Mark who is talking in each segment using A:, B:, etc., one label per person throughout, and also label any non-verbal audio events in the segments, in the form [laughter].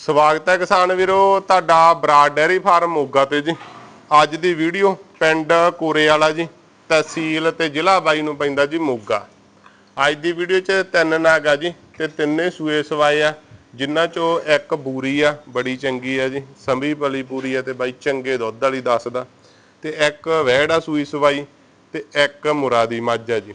A: ਸਵਾਗਤ ਹੈ ਕਿਸਾਨ ਵੀਰੋ, ਤੁਹਾਡਾ ਬਰਾਡ ਡੈਰੀ ਫਾਰਮ ਮੋਗਾ ਤੇ ਜੀ। ਅੱਜ ਦੀ ਵੀਡੀਓ ਪਿੰਡ ਕੋਰੇ ਵਾਲਾ ਜੀ, ਤਹਿਸੀਲ ਤੇ ਜ਼ਿਲ੍ਹਾ ਬਾਈ ਨੂੰ ਪੈਂਦਾ ਜੀ ਮੋਗਾ। ਅੱਜ ਦੀ ਵੀਡੀਓ 'ਚ ਤਿੰਨ ਨਾਗ ਆ ਜੀ ਤੇ ਤਿੰਨੇ ਸੂਏ ਸਵਾਏ ਆ ਜਿਨ੍ਹਾਂ 'ਚੋਂ ਇੱਕ ਬੂਰੀ ਆ, ਬੜੀ ਚੰਗੀ ਆ ਜੀ। ਸੰਭੀ ਪਲੀ ਪੂਰੀ ਆ ਤੇ ਬਾਈ ਚੰਗੇ ਦੁੱਧ ਵਾਲੀ ਦੱਸਦਾ। ਤੇ ਇੱਕ ਵਹਿੜ ਆ ਸੂਈ ਸਵਾਈ ਤੇ ਇੱਕ ਮੁਰਾਦੀ ਮੱਝ ਆ ਜੀ।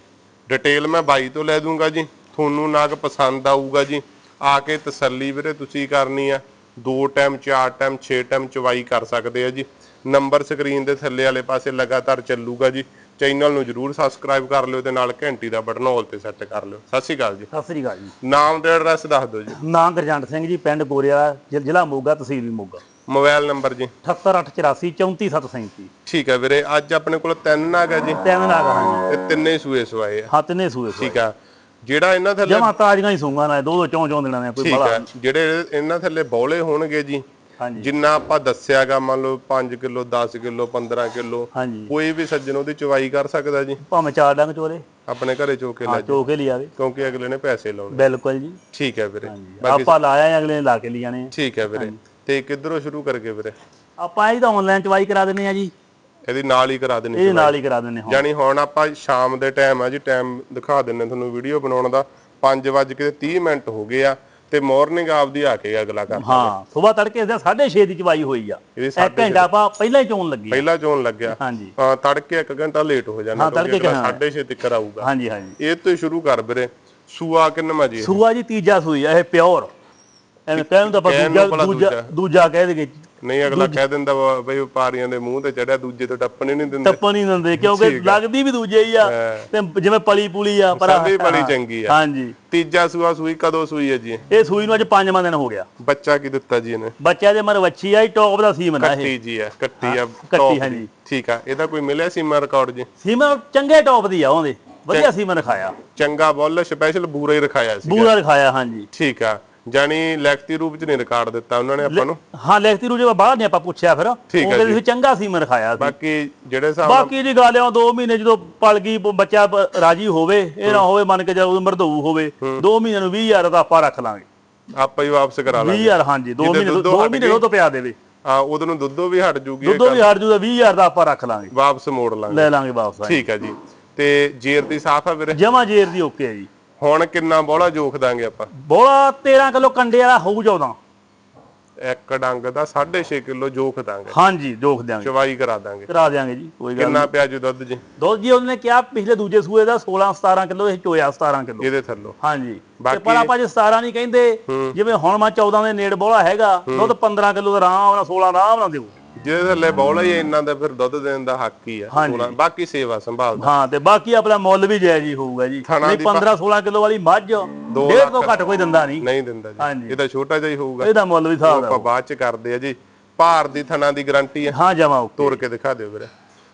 A: ਡਿਟੇਲ ਮੈਂ ਬਾਈ ਤੋਂ ਲੈ ਦੂੰਗਾ ਜੀ। ਤੁਹਾਨੂੰ ਨਾਗ ਪਸੰਦ ਆਊਗਾ ਜੀ। ਆ ਕੇ ਤਸੱਲੀ ਵੀਰੇ ਤੁਸੀਂ ਕਰਨੀ ਆ। ਦੋ ਟਾਈਮ ਚਾਰ ਟਾਈਮ 6 ਟਾਈਮ ਚਵਾਈ ਕਰ ਸਕਦੇ ਆ ਜੀ। ਨੰਬਰ ਸਕਰੀਨ ਦੇ ਥੱਲੇ ਵਾਲੇ ਪਾਸੇ ਲਗਾਤਾਰ ਚੱਲੂਗਾ ਜੀ। ਚੈਨਲ ਨੂੰ ਜਰੂਰ ਸਬਸਕ੍ਰਾਈਬ ਕਰ ਲਿਓ ਤੇ ਨਾਲ ਘੰਟੀ ਦਾ ਬਟਨ ਆਲ ਤੇ ਸੈੱਟ ਕਰ ਲਿਓ। ਸਤਿ ਸ਼੍ਰੀ ਅਕਾਲ ਜੀ।
B: ਸਤਿ ਸ੍ਰੀ ਅਕਾਲ ਜੀ।
A: ਨਾਮ ਤੇ ਐਡਰੈਸ ਦੱਸ ਦਿਓ ਜੀ।
B: ਨਾਂ ਗੁਰਜੰਟ ਸਿੰਘ ਜੀ ਪਿੰਡ ਬੋਰਿਆ ਜ਼ਿਲ੍ਹਾ ਮੋਗਾ ਤਹਿਸੀਲ ਮੋਗਾ।
A: ਮੋਬਾਈਲ ਨੰਬਰ ਜੀ।
B: 78884 34737
A: ਠੀਕ ਹੈ ਵੀਰੇ ਅੱਜ ਆਪਣੇ ਕੋਲ ਤਿੰਨ ਨਾਗ ਜੀ।
B: ਤਿੰਨ ਨਾਗ ਹਾਂ ਜੀ
A: ਤੇ ਤਿੰਨੇ ਸੂਏ ਸਵਾਏ ਆ।
B: ਹਾਂ ਤਿੰਨੇ ਸੂਏ ਸੂਏ
A: ਠੀਕ ਆ। ਜਿਹੜਾ ਇਹਨਾਂ ਥੱਲੇ
B: ਜਮਾ ਤਾਜ਼ੀਆਂ ਹੀ ਸੂੰਗਾ ਨਾ ਦੋ ਦੋ ਚੌਂ ਚੌਂ ਦਿਨਾਂ ਨੇ ਕੋਈ
A: ਠੀਕ
B: ਬੜਾ।
A: ਹੈ ਜਿਹੜੇ ਇਹਨਾਂ ਥੱਲੇ ਬੌਲੇ ਹੋਣਗੇ ਜੀ
B: ਹਾਂਜੀ।
A: ਜਿੰਨਾ ਆਪਾਂ ਦੱਸਿਆਗਾ ਮੰਨ ਲਓ 5 ਕਿਲੋ 10 ਕਿਲੋ 15 ਕਿਲੋ
B: ਹਾਂਜੀ।
A: ਕੋਈ ਵੀ ਸੱਜਣ ਉਹਦੀ ਚਵਾਈ ਕਰ ਸਕਦਾ ਜੀ।
B: ਭਾਵੇਂ ਚਾਰ ਡੰਗ ਚੋਲੇ।
A: ਆਪਣੇ ਘਰੇ ਚੋ ਕੇ ਲੈ
B: ਹਾਂ ਚੋ ਕੇ ਲਈ ਆਵੇ
A: ਕਿਉਂਕਿ ਅਗਲੇ ਨੇ ਪੈਸੇ ਲਾਉਣੇ।
B: ਬਿਲਕੁਲ ਜੀ।
A: ਠੀਕ ਹੈ ਵੀਰੇ।
B: ਹਾਂਜੀ। ਆਪਾਂ ਲਾਇਆ ਅਗਲੇ ਨੇ ਲਾ ਕੇ ਆ।
A: ਠੀਕ ਹੈ ਵੀਰੇ। ਤੇ ਕਿੱਧਰੋਂ ਸ਼ੁਰੂ ਕਰਕੇ ਵੀਰੇ?
B: ਆਪਾਂ ਇਹ ਤਾਂ ਆਨਲਾਈਨ ਚਵਾਈ ਕਰਾ ਦਿੰਨੇ ਆ ਜੀ।
A: ਇਹਦੀ ਨਾਲ ਹੀ ਕਰਾ ਦੇਣੀ
B: ਇਹ ਨਾਲ ਹੀ ਕਰਾ ਦਿੰਨੇ ਹਾਂ।
A: ਯਾਨੀ ਹੁਣ ਆਪਾਂ ਸ਼ਾਮ ਦੇ ਟਾਈਮ ਆ ਜੀ ਟਾਈਮ ਦਿਖਾ ਦਿੰਨੇ ਤੁਹਾਨੂੰ ਵੀਡੀਓ ਬਣਾਉਣ ਦਾ। 5:30 ਮਿੰਟ ਹੋ ਗਏ ਆ ਤੇ ਮਾਰਨਿੰਗ ਆਪਦੀ ਆ ਕੇ ਅਗਲਾ ਕਰ
B: ਹਾਂ ਸਵੇਰ ਤੜਕੇ ਦੇ 6:30 ਦੀ ਚਵਾਈ ਹੋਈ ਆ। ਇੱਕ ਘੰਟਾ ਆਪਾਂ ਪਹਿਲਾਂ ਹੀ ਚੋਣ ਲੱਗੀ।
A: ਪਹਿਲਾ ਚੋਣ ਲੱਗਿਆ।
B: ਹਾਂਜੀ।
A: ਹਾਂ ਤੜਕੇ 1 ਘੰਟਾ ਲੇਟ ਹੋ ਜਾਣਾ
B: ਹਾਂ, ਤੜਕੇ
A: ਕਿਉਂਕਿ
B: ਹਾਂ।
A: 6:30 ਤੱਕ ਆਊਗਾ।
B: ਹਾਂਜੀ ਹਾਂਜੀ।
A: ਇਹ ਤੋਂ ਸ਼ੁਰੂ ਕਰ ਵੀਰੇ। ਸੂਆ ਕਿੰਨਾ ਜੀ?
B: ਸੂਆ ਜੀ ਤੀਜਾ ਸੂਈ ਆ ਇਹ ਪਿਓਰ ਐਵੇਂ ਕਹਿਣ ਦਾ ਦੂਜਾ। ਦੂਜਾ ਕਹਿ ਦੇਗੇ
A: ਨਹੀਂ ਅਗਲਾ ਕਹਿ ਦਿੰਦਾ ਵਾ ਬਈ ਵਪਾਰੀਆਂ ਦੇ ਮੂੰਹ ਤੇ ਚੜਿਆ ਦੂਜੇ ਤੋਂ ਟੱਪਣ ਹੀ ਨਹੀਂ ਦਿੰਦੇ।
B: ਟੱਪਣ ਨਹੀਂ ਦਿੰਦੇ ਕਿਉਂਕਿ ਲੱਗਦੀ ਵੀ ਦੂਜੇ ਹੀ ਆ ਤੇ ਜਿਵੇਂ ਪਲੀ ਪੁਲੀ ਆ ਪਰ
A: ਸਾਡੀ ਬੜੀ ਚੰਗੀ ਆ।
B: ਹਾਂਜੀ।
A: ਤੀਜਾ ਸੂਆ ਸੂਈ ਕਦੋਂ ਸੂਈ ਹੈ ਜੀ? ਇਹ?
B: ਸੂਈ ਨੂੰ ਅੱਜ ਪੰਜਵਾਂ ਦਿਨ ਹੋ ਗਿਆ।
A: ਬੱਚਾ ਕੀ ਦਿੱਤਾ ਜੀ ਇਹਨੇ?
B: ਬੱਚਿਆਂ ਦੇ ਮਰ ਵੱਛੀ ਆ ਟੌਪ ਦਾ ਸੀਮਨ ਆ ਇਹ।
A: ਕੱਟੀ ਜੀ ਆ ਕੱਟੀ ਆ
B: ਕੱਟੀ। ਹਾਂਜੀ।
A: ਠੀਕ ਆ ਇਹਦਾ ਕੋਈ ਮਿਲਿਆ ਸੀਮਾ ਰਿਕਾਰਡ ਜੀ?
B: ਸੀਮਨ ਚੰਗੇ ਟੌਪ ਦੀ ਆ ਉਹਦੇ। ਵਧੀਆ ਸੀਮਨ ਰਖਾਇਆ।
A: ਚੰਗਾ ਬੁੱਲ ਸਪੈਸ਼ਲ ਬੂਰਾ ਹੀ ਰਖਾਇਆ ਸੀ
B: ਬੂਰਾ ਰਖਾਇਆ ਹਾਂਜੀ।
A: ਠੀਕ ਆ। ਜਾਨੀ ਲੈਕਤੀ ਰੂਪ ਚ ਨਹੀਂ ਰਿਕਾਰਡ ਦਿੱਤਾ ਉਹਨਾਂ ਨੇ ਆਪਾਂ ਨੂੰ।
B: ਹਾਂ ਲਿਖਤੀ ਰੂ ਜੇ ਬਾਹਰ ਨੇ ਆਪਾਂ ਪੁੱਛਿਆ ਫਿਰ। ਉਹ
A: ਠੀਕ
B: ਕਹਿੰਦੇ ਸੀ ਚੰਗਾ ਸੀਮਨ ਰਖਾਇਆ ਸੀ।
A: ਬਾਕੀ ਜਿਹੜੇ ਹਿਸਾਬ ਨਾਲ
B: ਬਾਕੀ ਦੀ ਗੱਲ ਆ 2 ਮਹੀਨੇ ਜਦੋਂ ਪਲ ਗਈ ਬ- ਬੱਚਾ ਬ- ਰਾਜੀ ਹੋਵੇ ਇਹ ਨਾ ਹੋਵੇ ਮੰਨ ਕੇ ਜਦੋਂ ਮਰਦੂ ਹੋਵੇ 2 ਮਹੀਨੇ ਨੂੰ 20000 ਦਾ ਆਪਾਂ ਰੱਖ ਲਾਂਗੇ।
A: ਆਪਾਂ ਹੀ ਵਾਪਸ ਕਰਾ ਲਾਂਗੇ।
B: 20000 ਹਾਂਜੀ 2
A: ਜਿਹਦੇ
B: ਮਹੀਨੇ
A: ਦੁੱਧੋਂ
B: 2
A: ਹਟ
B: ਮਹੀਨੇ। ਉਹ ਤੋਂ ਪਿਆ ਦੇਵੇ।
A: ਆ ਉਦੋਂ ਨੂੰ ਦੁੱਧੋਂ ਵੀ ਹਟ ਜੂਗੀ ਇਹ
B: ਦੁੱਧੋਂ ਵੀ ਹਟ ਜੂ ਤਾਂ 20000 ਦਾ ਆਪਾਂ ਰੱਖ ਲਾਂਗੇ।
A: ਵਾਪਸ ਮੋੜ ਲਾਂਗੇ।
B: ਲੈ ਲਾਂਗੇ ਵਾਪਸ
A: ਠੀਕ ਆ ਜੀ। ਤੇ ਜੇਰ ਦੀ ਸਾਫ਼ ਆ ਵੀਰੇ?
B: ਜਮਾ ਜੇਰ ਦੀ ਓਕੇ ਹੈ ਜੀ।
A: ਹੁਣ ਕਿੰਨਾ ਬੋਲਾ ਜੋਖ ਦਾਂਗੇ ਆਪਾਂ?
B: ਬੋਲਾ 13 ਕਿਲੋ ਕੰਡੇ ਵਾਲਾ ਹੋਊ 14
A: ਇੱਕ ਡੰਗ ਦਾ 6.5 ਕਿਲੋ ਜੋਖ ਦਾਂਗੇ।
B: ਹਾਂਜੀ ਜੋਖ ਦਿਆਂਗੇ।
A: ਚਵਾਈ ਕਰਾ ਦਾਂਗੇ।
B: ਕਰਾ ਦਿਆਂਗੇ ਜੀ ਕੋਈ ਗੱਲ
A: ਕਿੰਨਾ ਪਿਆ ਜੀ ਦੁੱਧ ਜੀ?
B: ਦੁੱਧ ਜੀ ਉਹਨੇ ਕਿਹਾ ਪਿਛਲੇ ਦੂਜੇ ਸੂਏ ਦਾ 16 17 ਕਿਲੋ ਇਹ ਚੋਇਆ 17 ਕਿਲੋ।
A: ਇਹਦੇ ਥੱਲੋਂ।
B: ਹਾਂਜੀ। ਤੇ ਪਰ ਆਪਾਂ ਜੇ 17 ਨਹੀਂ ਕਹਿੰਦੇ ਜਿਵੇਂ ਹੁਣ ਮੈਂ 14 ਦੇ ਨੇੜ ਬੋਲਾ ਹੈਗਾ ਦੁੱਧ 15 ਕਿਲੋ ਦਾ ਆਰਾਮ ਨਾਲ 16 ਆਰਾਮ ਨਾਲ ਦਿਓ
A: ਜਿਹਦੇ ਥੱਲੇ ਬੌਲਾ ਹੀ ਇੰਨਾ ਦਾ ਫਿਰ ਦੁੱਧ ਦੇਣ ਦਾ ਹੱਕ ਹੀ ਆ
B: ਹਾਂਜੀ।
A: ਸੋਲਾਂ- ਬਾਕੀ ਸੇਵਾ ਸੰਭਾਲਦਾ।
B: ਹਾਂ ਤੇ ਬਾਕੀ ਆਪਣਾ ਮੁੱਲ ਵੀ ਜਾਇਜ਼ ਹੀ ਹੋਊਗਾ ਜੀ।
A: ਥਣਾ
B: ਨਹੀਂ
A: ਦੀ
B: 15 16 ਕਿਲੋ ਵਾਲੀ ਮੱਝ ਡੇਢ ਤੋਂ ਘੱਟ ਕੋਈ ਦਿੰਦਾ ਨਹੀਂ।
A: ਨਹੀਂ ਦਿੰਦਾ ਜੀ। ਇਹਦਾ ਛੋਟਾ ਜਿਹਾ ਹੀ ਹੋਊਗਾ।
B: ਇਹਦਾ ਮੁੱਲ ਵੀ ਹਿਸਾਬ ਦਾ
A: ਆਪਾਂ ਬਾਅਦ ਚ ਕਰਦੇ ਆ ਜੀ। ਭਾਰ ਦੀ ਥਣਾ ਦੀ ਗਾਰੰਟੀ ਆ।
B: ਹਾਂ ਜਮਾ ਓਕੇ।
A: ਤੋੜ ਕੇ ਦਿਖਾ ਦਿਓ ਵੀਰੇ।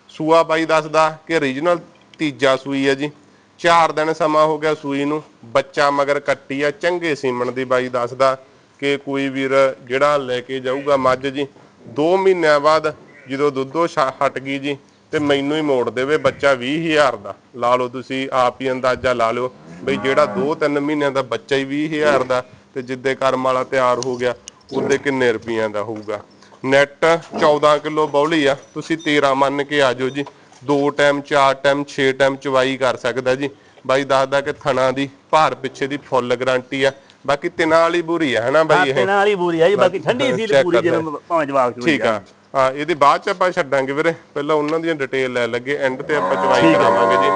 A: ਸੂਆ ਬਾਈ ਦੱਸਦਾ ਕਿ ਰੀਜਨਲ ਤੀਜਾ ਸੂਈ ਹੈ ਜੀ। 4 ਦਿਨ ਸਮਾਂ ਹੋ ਗਿਆ ਸੂਈ ਨੂੰ। ਬੱਚਾ ਮਗਰ ਕੱਟੀ ਆ। ਚੰਗੇ ਸੀਮਣ ਦੀ ਬਾਈ ਦੱਸਦਾ ਕਿ ਕੋਈ ਵੀਰ ਜਿਹੜਾ ਲੈ ਕੇ ਜਾਊਗਾ ਮੱਝ ਜੀ। 2 ਮਹੀਨਿਆਂ ਬਾਅਦ ਜਦੋਂ ਦੁੱਧੋ ਹਟ ਗਈ ਜੀ, ਤੇ ਮੈਨੂੰ ਹੀ ਮੋੜ ਦੇਵੇ ਬੱਚਾ 20000 ਦਾ। ਲਾ ਲਓ ਤੁਸੀਂ ਆਪ ਹੀ ਅੰਦਾਜ਼ਾ ਲਾ ਲਓ ਬਈ ਜਿਹੜਾ 2-3 ਮਹੀਨਿਆਂ ਦਾ ਬੱਚਾ ਹੀ 20000 ਦਾ ਤੇ ਜਿੱਦੇ ਕਰਮ ਵਾਲਾ ਤਿਆਰ ਹੋ ਗਿਆ, ਉਹਦੇ ਕਿੰਨੇ ਰੁਪਈਆਂ ਦਾ ਹੋਊਗਾ? ਨੈਟ 14 ਕਿਲੋ ਬੌਲੀ ਆ, ਤੁਸੀਂ 13 ਮੰਨ ਕੇ ਆ ਜਾਓ ਜੀ। ਦੋ ਟਾਈਮ, ਚਾਰ ਟਾਈਮ, ਛੇ ਟਾਈਮ ਚਵਾਈ ਕਰ ਸਕਦਾ ਜੀ। ਬਾਈ ਦੱਸਦਾ ਕਿ ਥਣਾ ਦੀ ਭਾਰ ਪਿੱਛੇ ਦੀ ਫੁੱਲ ਗਾਰੰਟੀ ਆ। ਬਾਕੀ ਤਿਨਾਂ ਵਾਲੀ ਬੁਰੀ ਆ ਹਨਾ ਬਾਈ ਇਹ?
B: ਤੇ ਨਾਲ ਹੀ ਬੂਰੀ ਆ ਜੀ ਬਾਕੀ ਠੰਡੀ ਸੀ
A: check
B: ਪੂਰੀ ਜਿਵੇਂ ਭਾਵੇਂ ਜਵਾਬ ਚ
A: ਠੀਕ ਆ। ਹਾਂ ਇਹਦੇ ਬਾਅਦ ਚ ਆਪਾਂ ਛੱਡਾਂਗੇ ਵੀਰੇ। ਪਹਿਲਾਂ ਉਹਨਾਂ ਦੀਆਂ ਡਿਟੇਲ ਲੈ ਲੱਗੇ ਐਂਡ ਤੇ ਆਪਾਂ ਚਵਾਈ ਕਰਾਵਾਂਗੇ ਜੀ।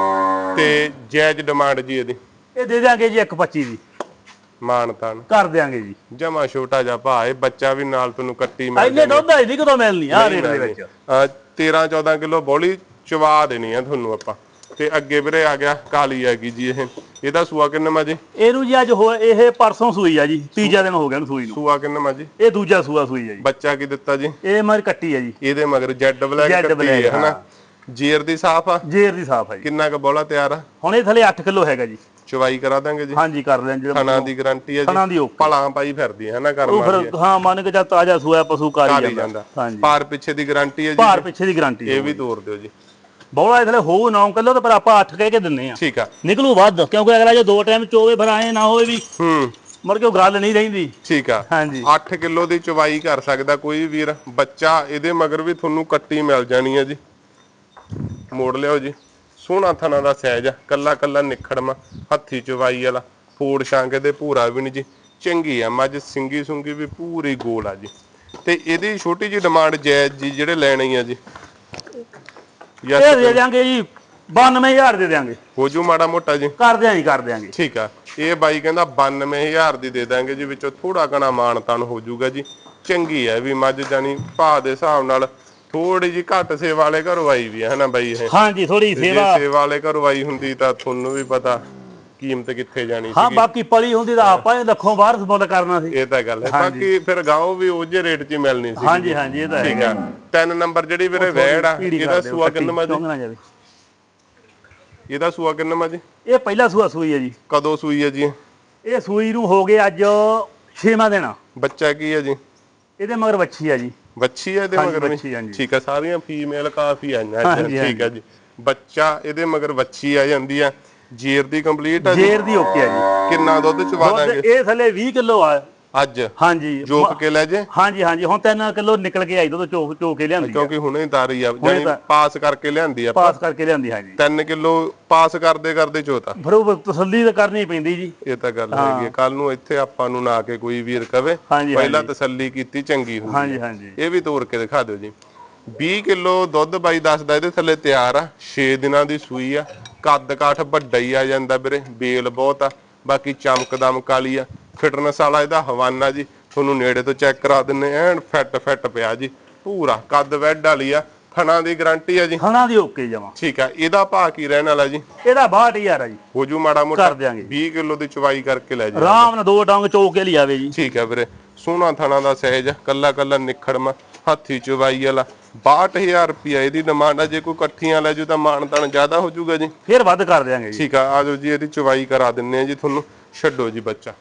A: ਤੇ ਜਾਇਜ਼ ਡਿਮਾਂਡ ਜੀ ਇਹਦੀ।
B: ਇਹ ਦੇ ਦਿਆਂਗੇ ਜੀ 125 ਦੀ।
A: ਮਾਨ ਤਾਨ
B: ਕਰ ਦਿਆਂਗੇ ਜੀ।
A: ਜਮਾ ਛੋਟਾ ਜਿਹਾ ਭਾ ਇਹ ਬੱਚਾ ਵੀ ਨਾਲ ਤੁਹਾਨੂੰ ਕੱਟੀ ਮਿਲ
B: ਇੰਨੇ ਦੁੱਧ ਆਈ ਨਹੀਂ ਕਦੋਂ ਮਿਲਣੀ ਆ ਰੇਟ ਦੇ ਵਿੱਚ?
A: 13 14 ਕਿਲੋ ਬੋਲੀ ਚਵਾ ਦੇਣੀ ਆ ਤੁਹਾਨੂੰ ਆਪਾਂ। ਤੇ ਅੱਗੇ ਵੀਰੇ ਆ ਗਿਆ ਕਾਲੀ ਹੈਗੀ ਜੀ ਇਹ। ਇਹਦਾ ਸੂਆ ਕਿੰਨਾ ਜੀ?
B: ਇਹਨੂੰ ਜੀ ਅੱਜ ਹੋ ਇਹ ਪਰਸੋਂ ਸੂਈ ਆ ਜੀ ਤੀਜਾ ਦਿਨ ਹੋ ਗਿਆ ਨੂੰ ਸੂਈ ਨੂੰ।
A: ਸੂਆ ਕਿੰਨਾ ਜੀ?
B: ਇਹ ਦੂਜਾ ਸੂਆ ਸੂਈ ਆ ਜੀ।
A: ਬੱਚਾ ਕੀ ਦਿੱਤਾ ਜੀ?
B: ਇਹ ਮਰ ਕੱਟੀ ਆ ਜੀ।
A: ਇਹਦੇ ਮਗਰ ਜੈਡ ਬਲੈਕ ਕੱਟੀ ਹੈ ਹਨਾ? ਜੀਰ ਦੀ ਸਾਫ਼ ਆ?
B: ਜੇਰ ਦੀ ਸਾਫ਼ ਆ ਜੀ।
A: ਕਿੰਨਾ ਕੁ ਬੋਲਾ ਤਿਆਰ ਆ?
B: ਹੁਣ ਇਹ ਥਲੇ 8 ਕਿਲੋ ਹੈਗਾ ਜੀ।
A: ਚਵਾਈ ਕਰਾ ਦਾਂਗੇ ਜੀ?
B: ਹਾਂਜੀ ਕਰ ਲੈਣ ਜਿਹੜਾ
A: ਥਣਾ ਦੀ ਗਾਰੰਟੀ ਹੈ ਜੀ।
B: ਥਣਾ ਦੀ ਓਕੇ।
A: ਭਲਾ ਪਾਈ ਫਿਰਦੀ ਹੈ ਹਨਾ ਕਰਮ
B: ਉਹ
A: ਵਾਲੀ
B: ਫਿਰ ਹਾਂ ਮੰਨ ਕੇ ਜਾ ਤਾਜ਼ਾ ਸੂਆ ਪਸ਼ੂ ਕਾਰੀ ਜਾਂਦਾ।
A: ਜਾਂਦਾ।
B: ਹਾਂਜੀ।
A: ਪਾਰ ਪਿੱਛੇ ਦੀ ਗਾਰੰਟੀ ਹੈ ਜੀ
B: ਭਾਰ ਪਿੱਛੇ ਦੀ ਗਾਰੰਟੀ
A: ਇਹ ਵੀ ਤੋਰ ਦਿਓ ਜੀ।
B: ਬੋਲਾ ਇਹ ਥਲੇ ਹੋਊ 9 ਕਿਲੋ ਤੇ ਪਰ ਆਪਾਂ 8 ਕਹਿ ਕੇ ਦਿੰਨੇ ਆ
A: ਠੀਕ ਆ।
B: ਨਿਕਲੂ ਵੱਧ ਕਿਉਂਕਿ ਅਗਲਾ ਜੋ ਦੋ ਟਾਈਮ ਚੋਵੇ ਫਿਰ ਆਏ ਨਾ ਹੋਵੇ ਵੀ
A: ਹੂੰ।
B: ਮੁੜ ਕੇ ਉਹ ਗੱਲ ਨਹੀਂ ਰਹਿੰਦੀ।
A: ਠੀਕ ਆ।
B: ਹਾਂਜੀ।
A: 8 ਕਿਲੋ ਦੀ ਚਵਾਈ ਕਰ ਸਕਦਾ ਕੋਈ ਵੀਰ। ਬੱਚਾ ਇਹਦੇ ਮਗਰ ਵੀ ਤੁਹਾਨੂੰ ਕੱਟੀ ਮਿਲ ਜਾਣੀ ਹੈ ਜੀ। ਮੋੜ ਲਿਓ ਜੀ। ਸੋਹਣਾ ਥਣਾ ਦਾ ਸਾਈਜ਼ ਆ ਕੱਲਾ ਕੱਲਾ ਨਿਖੜਮਾ ਹੱਥੀ ਚਵਾਈ ਵਾਲਾ। ਫੋੜ ਛਾਂਗੇ ਦੇ ਭੂਰਾ ਵੀ ਨਹੀਂ ਜੀ। ਚੰਗੀ ਆ ਮੱਝ ਸਿੰਗੀ ਸੁੰਗੀ ਵੀ ਪੂਰੀ ਗੋਲ ਆ ਜੀ। ਤੇ ਇਹਦੀ ਛੋਟੀ ਜੀ ਡਿਮਾਂਡ ਜਾਇਜ਼ ਜੀ ਜਿਹੜੇ ਲੈਣੀ ਆ ਜੀ।
B: ਇਹ ਦੇ ਦਿਆਂਗੇ ਜੀ 92000 ਦੇ ਦਿਆਂਗੇ।
A: ਹੋ ਜੂ ਮਾੜਾ ਮੋਟਾ ਜੀ।
B: ਕਰ ਦਿਆਂ ਜੀ ਕਰ ਦਿਆਂਗੇ
A: ਠੀਕ ਆ। ਇਹ ਬਾਈ ਕਹਿੰਦਾ 92000 ਦੀ ਦੇ ਦਾਂਗੇ ਜੀ ਵਿੱਚੋਂ ਥੋੜਾ ਘਣਾ ਮਾਨ ਤਾਨ ਹੋ ਜਾਊਗਾ ਜੀ। ਚੰਗੀ ਹੈ ਵੀ ਮੱਝ ਜਾਨੀ ਭਾਅ ਦੇ ਹਿਸਾਬ ਨਾਲ ਥੋੜੀ ਜੀ ਘੱਟ ਸੇਵਾ ਵਾਲੇ ਘਰੋਂ ਆਈ ਵੀ ਹੈ ਹਨਾ ਬਾਈ ਇਹ?
B: ਹਾਂਜੀ ਥੋੜੀ
A: ਜੇ
B: ਸੇਵਾ।
A: ਸੇਵਾ ਵਾਲੇ ਘਰੋਂ ਆਈ ਹੁੰਦੀ ਤਾਂ ਤੁਹਾਨੂੰ ਵੀ ਪਤਾ ਕੀਮਤ ਕਿੱਥੇ ਜਾਣੀ
B: ਹਾਂ
A: ਸੀਗੀ?
B: ਬਾਕੀ ਪਲੀ ਹੁੰਦੀ ਤਾਂ ਆਪਾਂ ਇਹ ਲੱਖੋਂ ਬਾਹਰ ਮੁੱਲ ਕਰਨਾ ਸੀ।
A: ਇਹ ਤਾਂ ਗੱਲ ਹੈ। ਬਾਕੀ ਫਿਰ ਗਾਉਂ ਵੀ ਉਹ ਜੇ ਰੇਟ 'ਚ ਹੀ ਮਿਲਣੀ ਸੀ
B: ਹਾਂਜੀ ਹਾਂਜੀ ਇਹ ਤਾਂ
A: ਠੀਕ
B: ਹੈ।
A: ਆ। ਤਿੰਨ ਨੰਬਰ ਜਿਹੜੀ ਵੀਰੇ ਵੈੜ ਆ ਇਹਦਾ ਸੂਆ ਕਿੰਨਾ ਜੀ ਇਹਦਾ ਸੂਆ ਕਿੰਨਾ ਜੀ
B: ਇਹ ਪਹਿਲਾ ਸੂਆ ਸੂਈ ਹੈ ਜੀ।
A: ਕਦੋਂ ਸੂਈ ਹੈ ਜੀ
B: ਇਹ? ਸੂਈ ਨੂੰ ਹੋ ਗਏ ਅੱਜ 6ਵਾਂ ਦਿਨ।
A: ਬੱਚਾ ਕੀ ਹੈ ਜੀ?
B: ਇਹਦੇ ਮਗਰ ਵੱਛੀ ਆ ਜੀ।
A: ਵੱਛੀ ਹੈ ਇਹਦੇ ਮਗਰ। ਵੀ? ਠੀਕ ਆ ਸਾਰੀਆਂ ਫੀਮੇਲ ਕਾਫੀ ਆਈਆਂ ਠੀਕ ਆ ਜੀ। ਬੱਚਾ ਇਹਦੇ ਮਗਰ ਵੱਛੀ ਆ ਜਾਂਦੀ ਆ। ਜੇਰ ਦੀ ਕੰਪਲੀਟ ਆ ਜੀ?
B: ਜੇਰ ਦੀ ਓਕੇ ਆ ਜੀ।
A: ਕਿੰਨਾ ਦੁੱਧ ਚਵਾ
B: ਦੁੱਧ
A: ਦਾਂਗੇ
B: ਇਹ ਥੱਲੇ 20 ਕਿਲੋ ਆ।
A: ਅੱਜ?
B: ਹਾਂਜੀ।
A: ਜੋਕ ਕੇ ਲੈ ਜੇ?
B: ਹਾਂਜੀ ਹਾਂਜੀ। ਹੁਣ 3 ਕਿਲੋ ਨਿਕਲ ਕੇ ਆਈ ਦੁੱਧ ਚੋਕ ਚੋਕ ਕੇ ਲਿਆਂਦੀ ਆ।
A: ਕਿਉਂਕਿ ਹੁਣੇ ਹੀ ਤਾਰੀ ਆ ਜਾਨੀ
B: ਤਾਂ-
A: ਪਾਸ ਕਰਕੇ ਲਿਆਂਦੀ ਆਪਾਂ।
B: ਪਾਸ ਕਰਕੇ ਲਿਆਂਦੀ ਹਾਂਜੀ।
A: 3 ਕਿਲੋ ਪਾਸ ਕਰਦੇ ਕਰਦੇ ਚੋਤਾ।
B: ਫਿਰ ਉਹ ਤਸੱਲੀ ਤਾਂ ਕਰਨੀ ਪੈਂਦੀ ਜੀ।
A: ਇਹ ਤਾਂ ਗੱਲ ਹੈਗੀ ਕੱਲ ਨੂੰ ਇੱਥੇ ਆਪਾਂ ਨੂੰ ਨਾ ਕੇ ਕੋਈ ਵੀਰ ਕਵੇ।
B: ਹਾਂਜੀ,
A: ਪਹਿਲਾਂ ਤਸੱਲੀ ਕੀਤੀ ਚੰਗੀ ਹੁੰਦੀ
B: ਹਾਂਜੀ ਹਾਂਜੀ।
A: ਇਹ ਵੀ ਤੋੜ ਕੇ ਦਿਖਾ ਦਿਓ ਜੀ। 20 ਕਿਲੋ ਦੁੱਧ ਬਾਈ ਦੱਸਦਾ ਇਹਦੇ ਥੱਲੇ ਤਿਆਰ ਆ। 6 ਦਿਨਾਂ ਦੀ ਸੂਈ ਆ। ਕੱਦ ਕਾਠ ਵੱਡਾ ਹੀ ਆ ਜਾਂਦਾ ਵੀਰੇ ਬੇਲ ਬਹੁਤ ਆ ਬਾਕੀ ਚਮਕਦਮ ਕਾਲੀ ਆ। ਫਿਟਨੈਸ ਵਾਲਾ ਇਹਦਾ ਹਵਾਨਾ ਜੀ ਤੁਹਾਨੂੰ ਨੇੜੇ ਤੋਂ ਚੈੱਕ ਕਰਾ ਦਿੰਨੇ ਐਨ ਫਿੱਟ ਫਿੱਟ ਪਿਆ ਜੀ ਪੂਰਾ ਕੱਦ ਵੈਡ ਵਾਲੀ ਆ ਥਣਾ ਦੀ ਗਾਰੰਟੀ ਆ ਜੀ।
B: ਖਾਣਾ ਦੀ ਓਕੇ ਜਮਾ।
A: ਠੀਕ ਆ ਇਹਦਾ ਭਾਅ ਕੀ ਰਹਿਣ ਵਾਲਾ ਜੀ?
B: ਇਹਦਾ 62000 ਆ ਜੀ।
A: ਹੋ ਜੂ ਮਾੜਾ ਮੋਟਾ
B: ਕਰ ਦਿਆਂਗੇ।
A: 20 ਕਿਲੋ ਦੀ ਚਵਾਈ ਕਰਕੇ ਲੈ ਜੀ
B: ਆਰਾਮ ਨਾਲ ਦੋ ਡੰਗ ਚੋਕ ਕੇ ਲਿਆਵੇ ਜੀ।
A: ਠੀਕ ਹੈ ਵੀਰੇ ਸੋਹਣਾ ਥਾਣਾ ਦਾ ਸਹਿਜ ਕੱਲਾ ਕੱਲਾ ਨਿਖੜਮਾ। ਹੱਥੀ ਚਵਾਈ ਵਾਲਾ। 62000 ਰੁਪਿਆ ਇਹਦੀ ਡਿਮਾਂਡ ਆ ਜੇ ਕੋਈ ਇਕੱਠੀਆਂ ਲੈ ਜੂ ਤਾਂ ਮਾਨ ਤਾਨ ਜ਼ਿਆਦਾ ਹੋ ਜਾਊਗਾ ਜੀ।
B: ਫਿਰ ਵੱਧ ਕਰ ਦਿਆਂਗੇ ਜੀ।
A: ਠੀਕ ਆ ਆਜੋ ਜੀ ਇਹਦੀ ਚਵਾਈ ਕਰਾ ਦਿੰਨੇ ਆ ਜੀ ਤੁਹਾਨੂੰ। ਛੱਡੋ ਜੀ ਬੱਚਾ।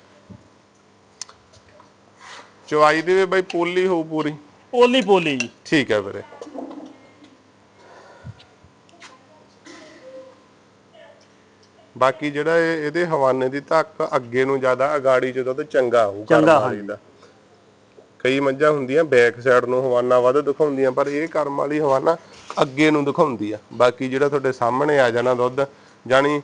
A: ਚਵਾਈ ਦੀ ਵੀ ਬਾਈ ਪੋਲੀ ਹੋਊ ਪੂਰੀ।
B: ਪੋਲੀ ਪੋਲੀ ਜੀ।
A: ਠੀਕ ਹੈ ਵੀਰੇ। ਬਾਕੀ ਜਿਹੜਾ ਇਹ- ਇਹਦੇ ਹਵਾਨੇ ਦੀ ਧੱਕ ਅੱਗੇ ਨੂੰ ਜ਼ਿਆਦਾ ਅਗਾੜੀ ਚ ਦੁੱਧ ਚੰਗਾ ਹੋਊ
B: ਚੰਗਾ,
A: ਦਾ। ਕਈ ਮੱਝਾਂ ਹੁੰਦੀਆਂ ਬੈਕ ਸਾਈਡ ਨੂੰ ਹਵਾਨਾ ਵੱਧ ਦਿਖਾਉਂਦੀਆਂ, ਪਰ ਇਹ ਕਰਮ ਵਾਲੀ ਹਵਾਨਾ ਅੱਗੇ ਨੂੰ ਦਿਖਾਉਂਦੀ ਆ। ਬਾਕੀ ਜਿਹੜਾ ਤੁਹਾਡੇ ਸਾਹਮਣੇ ਆ ਜਾਣਾ ਦੁੱਧ ਜਾਨੀ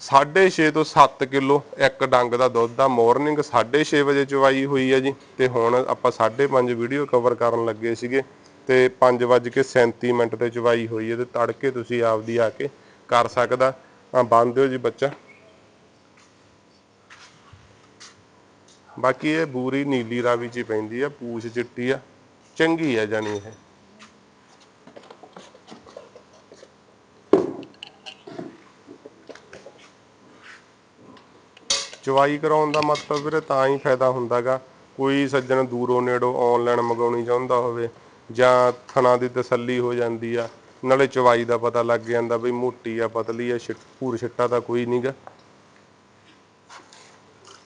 A: 6.5 ਤੋਂ 7 ਕਿਲੋ ਇੱਕ ਡੰਗ ਦਾ ਦੁੱਧ ਆ। ਮਾਰਨਿੰਗ 6:30 ਵਜੇ ਚਵਾਈ ਹੋਈ ਹੈ ਜੀ, ਤੇ ਹੁਣ ਆਪਾਂ 5:30 ਵੀਡੀਓ ਕਵਰ ਕਰਨ ਲੱਗੇ ਸੀਗੇ, ਤੇ 5:37 ਮਿੰਟ ਤੇ ਚਵਾਈ ਹੋਈ ਹੈ ਤੇ ਤੜਕੇ ਤੁਸੀਂ ਆਪਦੀ ਆ ਕੇ ਕਰ ਸਕਦਾ। ਆ, ਬੰਦ ਦਿਓ ਜੀ ਬੱਚਾ। ਬਾਕੀ ਇਹ ਬੂਰੀ ਨੀਲੀ ਰਾਵੀ ਚ ਹੀ ਪੈਂਦੀ ਆ, ਪੂਛ ਚਿੱਟੀ ਆ, ਚੰਗੀ ਆ ਜਾਨੀ ਇਹ। ਚਵਾਈ ਕਰਾਉਣ ਦਾ ਮਤਲਬ ਵੀਰੇ ਤਾਂ ਹੀ ਫਾਇਦਾ ਹੁੰਦਾਗਾ, ਕੋਈ ਸੱਜਣ ਦੂਰੋਂ ਨੇੜੋਂ ਆਨਲਾਈਨ ਮੰਗਾਉਣੀ ਚਾਹੁੰਦਾ ਹੋਵੇ, ਜਾਂ ਥਣਾ ਦੀ ਤਸੱਲੀ ਹੋ ਜਾਂਦੀ ਆ, ਨਾਲੇ ਚਵਾਈ ਦਾ ਪਤਾ ਲੱਗ ਜਾਂਦਾ ਬਈ ਮੋਟੀ ਆ, ਪਤਲੀ ਆ, ਛਿੱਟ ਪੂਰ ਛਿੱਟਾ ਤਾਂ ਕੋਈ ਨਹੀਂਗਾ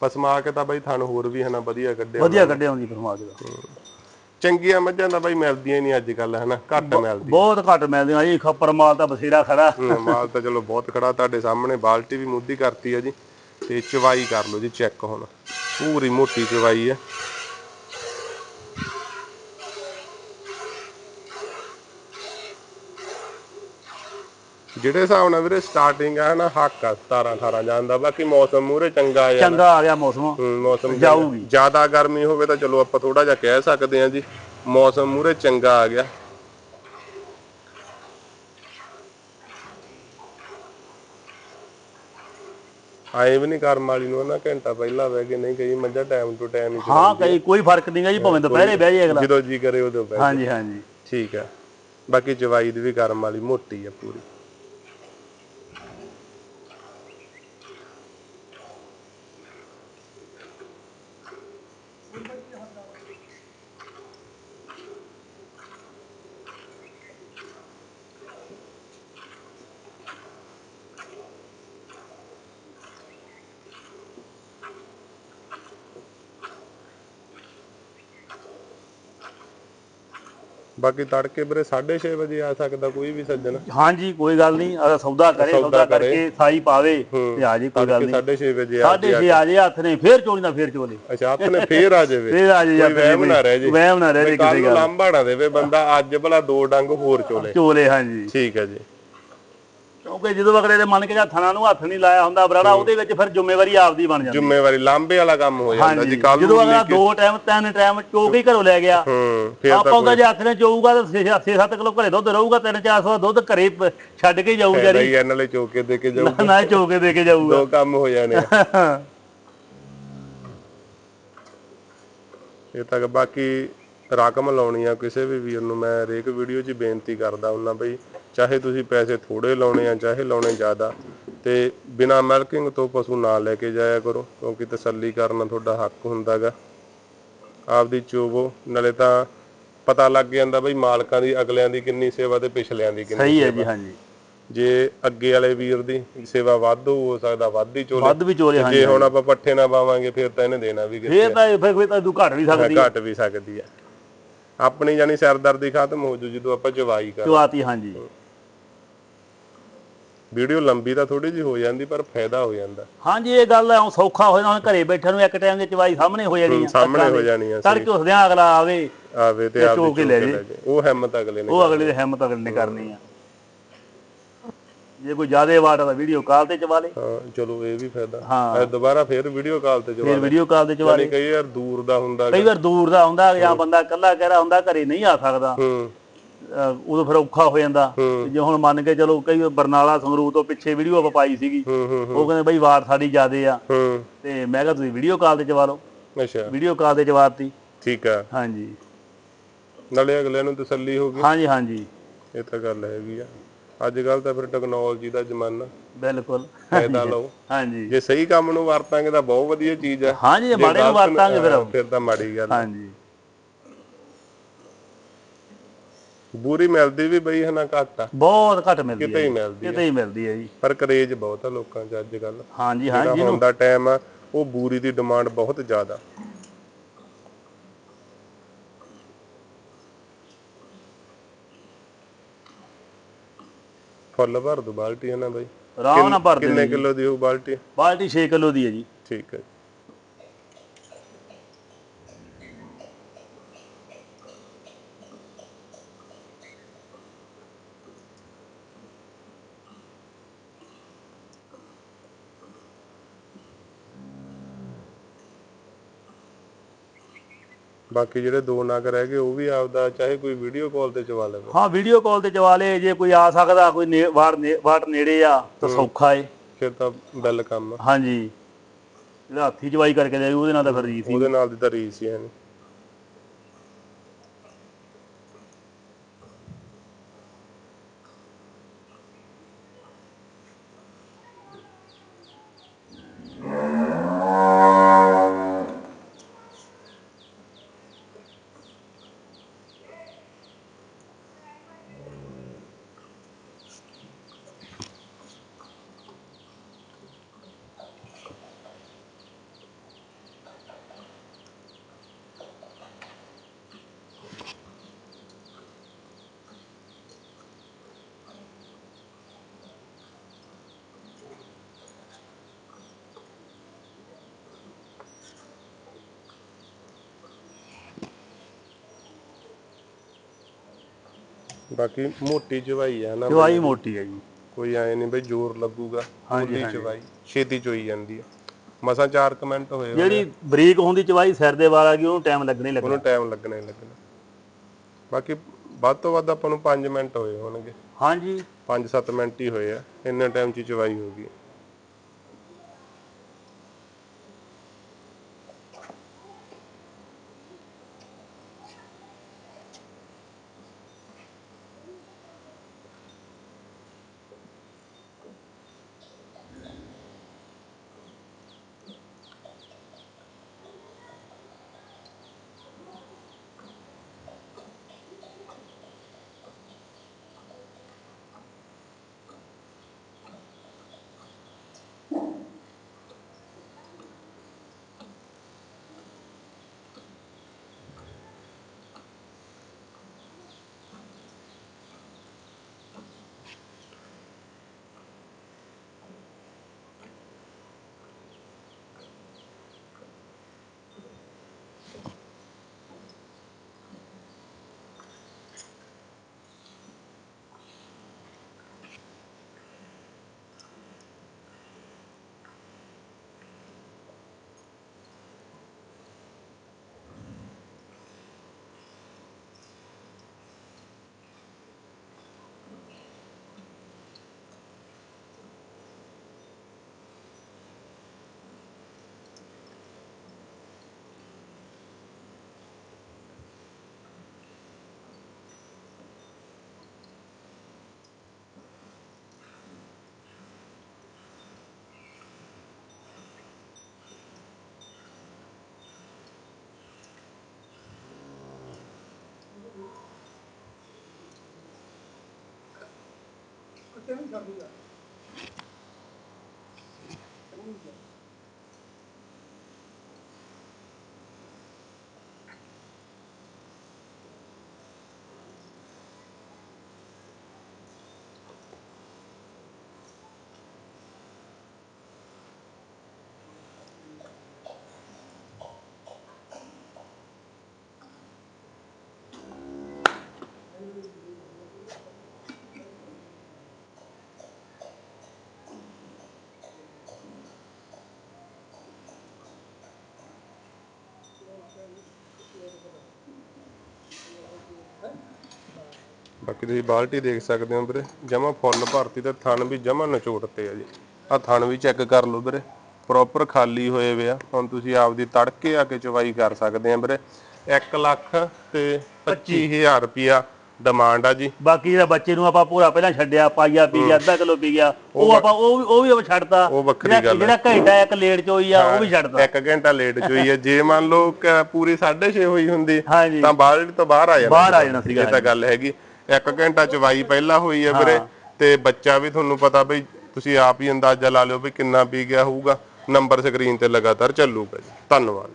A: ਪਸਮਾ ਕੇ ਤਾਂ ਬਈ ਥਣ ਹੋਰ ਵੀ ਹਨਾ ਵਧੀਆ ਕੱਢਿਆ
B: ਵਧੀਆ ਕੱਢਿਆ ਹੁੰਦੀ ਫਰਮਾ ਕੇ ਦਾ
A: ਚੰਗੀਆਂ ਮੱਝਾਂ ਤਾਂ ਬਈ ਮਿਲਦੀਆਂ ਨਹੀਂ ਅੱਜ ਕੱਲ ਹਨਾ ਘੱਟ ਮਿਲਦੀ
B: ਬਹੁਤ ਘੱਟ ਮਿਲਦੀਆਂ। ਜੀ ਖੱਪਰ ਮਾਲ ਤਾਂ ਬਸੇਰਾ ਖੜਾ।
A: ਮਾਲ ਤਾਂ ਚਲੋ ਬਹੁਤ ਖੜਾ ਤੁਹਾਡੇ ਸਾਹਮਣੇ। ਬਾਲਟੀ ਵੀ ਮੁੱਦੀ ਕਰਤੀ ਆ ਜੀ। ਤੇ ਚਵਾਈ ਕਰ ਲਓ ਜੀ ਚੈੱਕ ਹੁਣ। ਪੂਰੀ ਮੋਟੀ ਚਵਾਈ ਹੈ। ਜਿਹੜੇ ਹਿਸਾਬ ਨਾਲ ਵੀਰੇ ਸਟਾਰਟਿੰਗ ਆ ਨਾ ਹੱਕ ਆ 17 18 ਜਾਂਦਾ ਬਾਕੀ ਮੌਸਮ ਮੂਰੇ ਚੰਗਾ ਆ
B: ਚੰਗਾ ਆ ਗਿਆ ਮੌਸਮ।
A: ਮੌਸਮ
B: ਜਾਊਗੀ।
A: ਜ਼ਿਆਦਾ ਗਰਮੀ ਹੋਵੇ ਤਾਂ ਚਲੋ ਆਪਾਂ ਥੋੜਾ ਜਿਹਾ ਕਹਿ ਸਕਦੇ ਹਾਂ ਜੀ ਮੌਸਮ ਮੂਰੇ ਚੰਗਾ ਆ ਗਿਆ। ਆਏ ਵੀ ਨਹੀਂ ਕਰਮ ਵਾਲੀ ਨੂੰ ਨਾ ਘੰਟਾ ਪਹਿਲਾਂ ਬਹਿ ਕੇ ਨਹੀਂ ਕਹੀ ਮੱਝਾਂ ਟਾਈਮ ਟੂ ਟਾਈਮ ਹੀ
B: ਹਾਂ ਕਈ ਕੋਈ ਫ਼ਰਕ ਨਹੀਂਗਾ ਜੀ ਭਾਵੇਂ ਦੁਪਹਿਰੇ ਬਹਿ ਜਾਏ ਅਗਲਾ।
A: ਜਦੋਂ ਜੀ ਕਰੇ ਉਦੋਂ ਬਹਿ
B: ਹਾਂਜੀ ਹਾਂਜੀ।
A: ਠੀਕ ਆ। ਬਾਕੀ ਜਵਾਈ ਦੀ ਵੀ ਕਰਮ ਵਾਲੀ ਮੋਟੀ ਆ ਪੂਰੀ। ਬਾਕੀ ਤੜਕੇ ਵੀਰੇ 6:30 ਵਜੇ ਆ ਸਕਦਾ ਕੋਈ ਵੀ ਸੱਜਣ।
B: ਹਾਂਜੀ ਕੋਈ ਗੱਲ ਨਹੀਂ ਅਗਰ ਸੌਦਾ ਕਰੇ
A: ਸੌਦਾ
B: ਸੌਦਾ
A: ਕਰੇ।
B: ਕਰਕੇ ਸਾਈ ਪਾਵੇ ਤੇ ਆ ਜੀ ਕੋਈ ਗੱਲ ਨਹੀਂ।
A: 6:30 ਵਜੇ ਆ
B: ਸਾਢੇ ਛੇ ਆ ਜੇ ਹੱਥ ਨੇ ਫੇਰ ਚੋਲੀ ਨਾ ਫੇਰ ਚੋਲੇ
A: ਅੱਛਾ ਹੱਥ ਨੇ ਫੇਰ ਆ ਜਾਵੇ।
B: ਫੇਰ ਆ ਜੇ
A: ਕੋਈ ਵਹਿਮ ਨਾ ਰਹਿ ਜੇ।
B: ਵਹਿਮ ਨਾ ਰਹਿ ਜੇ ਕਿਸੇ ਗੱਲ।
A: ਲਾਂਭਾ ਨਾ ਦੇਵੇ ਬੰਦਾ ਅੱਜ ਭਲਾ ਦੋ ਡੰਗ ਹੋਰ ਚੋਲੇ।
B: ਚੋਲੇ ਹਾਂਜੀ।
A: ਠੀਕ ਹੈ ਜੀ।
B: ਕਿਉਂਕਿ ਜਦੋਂ ਅਗਲੇ ਦੇ ਮੰਨ ਕੇ ਜਾਂ ਥਣਾ ਨੂੰ ਹੱਥ ਨਹੀਂ ਲਾਇਆ ਹੁੰਦਾ ਬਰਾੜਾ ਉਹਦੇ ਵਿੱਚ ਫਿਰ ਜ਼ਿੰਮੇਵਾਰੀ ਆਪਦੀ ਬਣ ਜਾਂਦੀ।
A: ਜ਼ਿੰਮੇਵਾਰੀ ਲਾਂਭੇ ਵਾਲਾ ਕੰਮ ਹੋ ਜਾਂਦਾ ਜੀ ਕੱਲ
B: ਜਦੋਂ ਅਗਲਾ ਦੋ ਟਾਈਮ ਤਿੰਨ ਟਾਈਮ ਚੋਕ ਹੀ ਘਰੋਂ ਲੈ ਗਿਆ
A: ਹੂੰ ਫੇਰ
B: ਆਪਾਂ ਉਹਦਾ ਜੇ ਹੱਥ ਨੇ ਚੋਊਗਾ ਤਾਂ 6-7 ਕਿਲੋ ਘਰੇ ਦੁੱਧ ਰਹੂਗਾ 3-400 ਦੁੱਧ ਘਰੇ ਛੱਡ ਕੇ ਜਾਊ
A: ਤਾਂ
B: ਜਾਰੀ
A: ਹੀ ਇਹਨਾਂ ਲਈ ਚੋਕੇ ਦੇ ਕੇ ਜਾਊ
B: ਨਾ ਚੋਕੇ ਦੇ ਕੇ ਜਾਊਗਾ।
A: ਦੋ ਕੰਮ ਹੋ ਜਾਣੇ। [laughs] ਇਹ ਤੱਕ ਬਾਕੀ ਰਕਮ ਲਾਉਣੀ ਆ ਕਿਸੇ ਵੀ ਵੀਰ ਨੂੰ ਮੈਂ ਹਰੇਕ ਵੀਡੀਓ 'ਚ ਬੇਨਤੀ ਕਰਦਾ ਹੁੰਦਾ ਬਈ ਚਾਹੇ ਤੁਸੀਂ ਪੈਸੇ ਥੋੜੇ ਲਾਉਣੇ ਆ ਚਾਹੇ ਲਾਉਣੇ ਜ਼ਿਆਦਾ ਤੇ ਬਿਨਾ ਮਿਲਕਿੰਗ ਤੋਂ ਪਸ਼ੂ ਨਾ ਲੈ ਕੇ ਜਾਇਆ ਕਰੋ ਕਿਉਂਕਿ ਤਸੱਲੀ ਕਰਨਾ ਤੁਹਾਡਾ ਹੱਕ ਹੁੰਦਾਗਾ। ਆਪਦੀ ਚੋਵੋ ਨਾਲੇ ਤਾਂ ਪਤਾ ਲੱਗ ਜਾਂਦਾ ਬਈ ਮਾਲਕਾਂ ਦੀ ਅਗਲਿਆਂ ਦੀ ਕਿੰਨੀ ਸੇਵਾ ਤੇ ਪਿਛਲਿਆਂ ਦੀ ਕਿੰਨੀ
B: ਸਹੀ ਹੈ ਜੀ ਹਾਂਜੀ।
A: ਜੇ ਅੱਗੇ ਵਾਲੇ ਵੀਰ ਦੀ ਸੇਵਾ ਵੱਧ ਹੋ ਸਕਦਾ ਵੱਧ ਹੀ ਚੋਲੇ।
B: ਵੱਧ ਵੀ ਚੋਲੇ ਹਾਂਜੀ
A: ਜੇ ਹੁਣ ਆਪਾਂ ਪੱਠੇ ਨਾ ਪਾਵਾਂਗੇ ਫਿਰ ਤਾਂ ਇਹਨੇ ਦੇਣਾ ਵੀ ਕਿਤੇ
B: ਫੇਰ ਤਾਂ ਫਿਰ ਤਾਂ ਤੂੰ ਘਟ ਵੀ ਸਕਦੀ
A: ਘਟ ਵੀ ਸਕਦੀ ਆ। ਆਪਣੀ ਜਾਨੀ ਸਿਰਦਰਦੀ ਖਤਮ ਹੋ ਜੂ ਜਦੋਂ ਆਪਾਂ ਚਵਾਈ ਕਰ
B: ਚੁਆਤੀ ਹਾਂਜੀ।
A: ਵੀਡੀਓ ਲੰਬੀ ਤਾਂ ਥੋੜੀ ਜਿਹੀ ਹੋ ਜਾਂਦੀ ਪਰ ਫਾਇਦਾ ਹੋ ਜਾਂਦਾ।
B: ਹਾਂਜੀ ਇਹ ਗੱਲ ਐ ਸੌਖਾ ਹੋ ਹੁਣ ਘਰੇ ਬੈਠੇ ਨੂੰ ਇੱਕ ਟਾਈਮ ਦੇ ਚਵਾਈ ਸਾਹਮਣੇ ਹੋ ਜਾਣੀ ਆ।
A: ਸਾਹਮਣੇ ਹੋ ਜਾਣੀ ਆ
B: ਤੜਕੇ ਉਸਦਿਆਂ ਅਗਲਾ ਆਵੇ
A: ਆਵੇ ਤੇ ਆਪ
B: ਚੋ ਕੇ ਲੈ ਜੇ।
A: ਉਹ ਹਿੰਮਤ ਅਗਲੇ ਨੇ
B: ਉਹ ਅਗਲੇ ਦੇ ਹਿੰਮਤ ਅਗਲੇ ਨੇ ਕਰਨੀ ਆ। ਜੇ ਕੋਈ ਜ਼ਿਆਦਾ ਵਾਟ ਦਾ ਵੀਡੀਓ ਕਾਲ ਤੇ ਚਵਾ ਲੇ।
A: ਹਾਂ ਚਲੋ ਇਹ ਵੀ ਫਾਇਦਾ।
B: ਹਾਂ।
A: ਦੁਬਾਰਾ ਫਿਰ ਵੀਡੀਓ ਕਾਲ ਤੇ
B: ਫਿਰ
A: ਜਵਾਬ
B: ਵੀਡੀਓ ਕਾਲ ਤੇ ਚਵਾ ਲੇ।
A: ਕਈ ਯਾਰ ਦੂਰ ਦਾ ਹੁੰਦਾ
B: ਕਈ ਵਾਰ ਦੂਰ ਦਾ ਹੁੰਦਾ ਜਾਂ ਬੰਦਾ ਇਕੱਲਾ ਕਹਿ ਰਿਹਾ ਹੁੰਦਾ ਘਰੇ ਨਹੀਂ ਆ ਸਕਦਾ।
A: ਹੂੰ।
B: ਉਦੋਂ ਫਿਰ ਔਖਾ ਹੋ ਜਾਂਦਾ। ਜੇ ਹੁਣ ਮੰਨ ਕੇ ਚਲੋ ਕਈ ਬਰਨਾਲਾ ਸੰਗਰੂਰ ਤੋਂ ਪਿੱਛੇ ਵੀਡੀਓ ਆਪਾਂ ਪਾਈ ਸੀਗੀ। ਉਹ ਕਹਿੰਦੇ ਬਈ ਵਾਰ ਸਾਡੀ ਜ਼ਿਆਦੇ ਆ। ਤੇ ਮੈਂ ਕਿਹਾ ਤੁਸੀਂ ਵੀਡੀਓ ਕਾਲ ਤੇ ਚਵਾ ਲਓ
A: ਅੱਛਾ।
B: ਵੀਡੀਓ ਕਾਲ ਤੇ ਚਵਾਤੀ।
A: ਠੀਕ ਆ।
B: ਹਾਂਜੀ।
A: ਨਾਲੇ ਅਗਲੇ ਨੂੰ ਤਸੱਲੀ ਹੋ ਗਈ।
B: ਹਾਂਜੀ ਹਾਂਜੀ।
A: ਇਹ ਤਾਂ ਗੱਲ ਹੈਗੀ ਆ। ਅੱਜ ਕੱਲ ਤਾਂ ਫਿਰ ਟੈਕਨੋਲੋਜੀ ਦਾ ਜ਼ਮਾਨਾ।
B: ਬਿਲਕੁਲ।
A: ਫਾਇਦਾ ਲਓ।
B: ਹਾਂਜੀ।
A: ਜੇ ਸਹੀ ਕੰਮ ਨੂੰ ਵਰਤਾਂਗੇ ਤਾਂ ਬਹੁਤ ਵਧੀਆ ਚੀਜ਼ ਆ।
B: ਹਾਂਜੀ ਮਾੜੇ ਨੂੰ ਵਰਤਾਂਗੇ ਫਿਰ।
A: ਫਿਰ ਤਾਂ ਮਾੜੀ ਗੱਲ।
B: ਹਾਂਜੀ।
A: ਬੂਰੀ ਮਿਲਦੀ ਵੀ ਬਈ ਹਨਾ ਘੱਟ ਆ।
B: ਬਹੁਤ ਘੱਟ ਮਿਲਦੀ
A: ਕਿਤੇ
B: ਹੈ
A: ਹੀ। ਮਿਲਦੀ
B: ਕਿਤੇ ਹੀ ਮਿਲਦੀ ਹੈ ਜੀ।
A: ਪਰ ਕਰੇਜ ਬਹੁਤ ਆ ਲੋਕਾਂ 'ਚ ਅੱਜ ਕੱਲ
B: ਹਾਂਜੀ
A: ਜਿਹੜਾ
B: ਹਾਂਜੀ
A: ਹੁਣ ਦਾ ਟਾਈਮ ਆ ਉਹ ਬੂਰੀ ਦੀ ਡਿਮਾਂਡ ਬਹੁਤ ਜ਼ਿਆਦਾ। ਫੁੱਲ ਭਰ ਦੋ ਬਾਲਟੀ ਹੈ ਨਾ ਬਈ।
B: ਆਰਾਮ ਨਾਲ ਭਰ
A: ਕਿੰਨੇ
B: ਦੇ
A: ਕਿਲੋ ਦੀ ਉਹ ਬਾਲਟੀ?
B: ਬਾਲਟੀ 6 ਕਿਲੋ ਦੀ ਹੈ ਜੀ।
A: ਠੀਕ ਹੈ ਬਾਕੀ ਜਿਹੜੇ ਦੋ ਨਗ ਰਹਿ ਗਏ ਉਹ ਵੀ ਆਪਦਾ ਚਾਹੇ ਕੋਈ ਵੀਡੀਓ ਕਾਲ ਤੇ ਚਵਾ ਲਵੇ।
B: ਹਾਂ ਵੀਡੀਓ ਕਾਲ ਤੇ ਚਵਾ ਲੇ ਜੇ ਕੋਈ ਆ ਸਕਦਾ ਕੋਈ ਨੇ- ਵਾਟ ਨੇੜੇ ਆ ਤਾਂ ਸੌਖਾ ਏ।
A: ਫਿਰ ਤਾਂ ਬੈਲ ਕੰਮ
B: ਹਾਂਜੀ। ਜਿਹੜਾ ਹੱਥੀ ਚਵਾਈ ਕਰਕੇ ਦੇ ਉਹਦੇ ਨਾਲ ਤਾਂ ਫਿਰ ਰੀਸ ਹੀ
A: ਉਹਦੇ ਨਾਲ ਦੀ ਤਾਂ ਰੀਸ ਹੀ ਹੈ ਬਾਕੀ ਮੋਟੀ ਚਵਾਈ ਆ ਨਾ
B: ਚਵਾਈ ਮੋਟੀ ਹੈ ਜੀ।
A: ਕੋਈ ਐ ਨਹੀਂ ਬਈ ਜ਼ੋਰ ਲੱਗੂਗਾ
B: ਹਾਂਜੀ,
A: ਉਹਦੀ ਚਵਾਈ। ਛੇਤੀ ਚੋਈ ਜਾਂਦੀ ਆ। ਮਸਾਂ 4 ਕਮੈਂਟ ਹੋਏ ਹੋਣੇ,
B: ਜਿਹੜੀ ਬਰੀਕ ਹੁੰਦੀ ਚਵਾਈ ਸਿਰ ਦੇ ਵਾਰ ਆ ਗਈ ਉਹਨੂੰ ਟਾਈਮ ਲੱਗਣਾ ਹੀ ਲੱਗਣਾ।
A: ਉਹਨੂੰ ਟਾਈਮ ਲੱਗਣਾ ਹੀ ਲੱਗਣਾ। ਬਾਕੀ ਵੱਧ ਤੋਂ ਵੱਧ ਆਪਾਂ ਨੂੰ 5 ਮਿੰਟ ਹੋਏ ਹੋਣਗੇ।
B: ਹਾਂਜੀ।
A: 5-7 ਮਿੰਟ ਹੀ ਹੋਏ ਆ। ਇੰਨੇ ਟਾਈਮ 'ਚ ਹੀ ਚਵਾਈ ਹੋ ਗਈ। tengan dudas. ਬਾਕੀ ਤੁਸੀਂ ਬਾਲਟੀ ਦੇਖ ਸਕਦੇ ਹੋ ਵੀਰੇ। ਜਮਾ ਫੁੱਲ ਭਰਤੀ ਤੇ ਥਣ ਵੀ ਜਮਾ ਨਚੋੜਤੇ ਆ ਜੀ। ਆ ਥਣ ਵੀ ਚੈੱਕ ਕਰ ਲਓ ਵੀਰੇ। ਪ੍ਰੋਪਰ ਖਾਲੀ ਹੋਏ ਵੇ ਆ। ਹੁਣ ਤੁਸੀਂ ਆਪਦੀ ਤੜਕੇ ਆ ਕੇ ਚਵਾਈ ਕਰ ਸਕਦੇ ਆ ਵੀਰੇ। 1 ਲੱਖ ਤੇ 25000 ਰੁਪਿਆ ਡਿਮਾਂਡ ਆ ਜੀ।
B: ਬਾਕੀ ਜਿਹੜਾ ਬੱਚੇ ਨੂੰ ਆਪਾਂ ਪੂਰਾ ਪਹਿਲਾਂ ਛੱਡਿਆ ਪਾਈਆ ਪੀ ਗਿਆ ਅੱਧਾ ਕਿਲੋ ਪੀ ਗਿਆ ਉਹ ਆਪਾਂ ਉਹ ਵੀ ਉਹ ਵੀ ਆਪਾਂ ਛੱਡਤਾ।
A: ਉਹ ਵੱਖਰੀ ਗੱਲ।
B: ਜਿਹੜਾ ਘੰਟਾ ਇੱਕ ਲੇਟ ਚ ਹੋਈ ਆ ਉਹ ਵੀ ਛੱਡਤਾ।
A: ਇੱਕ ਘੰਟਾ ਲੇਟ ਚ ਹੋਈ ਹੈ ਜੇ ਮੰਨ ਲਓ ਪੂਰੀ 6:30 ਹੋਈ ਹੁੰਦੀ ਤਾਂ ਬਾਲਟੀ ਤੋਂ ਬਾਹਰ ਆ ਜਾਣਾ
B: ਬਾਹਰ ਆ ਜਾਣਾ ਸੀਗਾ
A: ਇਹ ਤਾਂ ਗੱਲ ਹੈਗੀ। ਇੱਕ ਘੰਟਾ ਚਵਾਈ ਪਹਿਲਾਂ ਹੋਈ ਹੈ ਵੀਰੇ ਤੇ ਬੱਚਾ ਵੀ ਤੁਹਾਨੂੰ ਪਤਾ ਬਈ ਤੁਸੀਂ ਆਪ ਹੀ ਅੰਦਾਜ਼ਾ ਲਾ ਲਿਓ ਵੀ ਕਿੰਨਾ ਪੀ ਗਿਆ ਹੋਊਗਾ। ਨੰਬਰ ਸਕਰੀਨ ਤੇ ਲਗਾਤਾਰ ਚੱਲੂਗਾ ਜੀ। ਧੰਨਵਾਦ।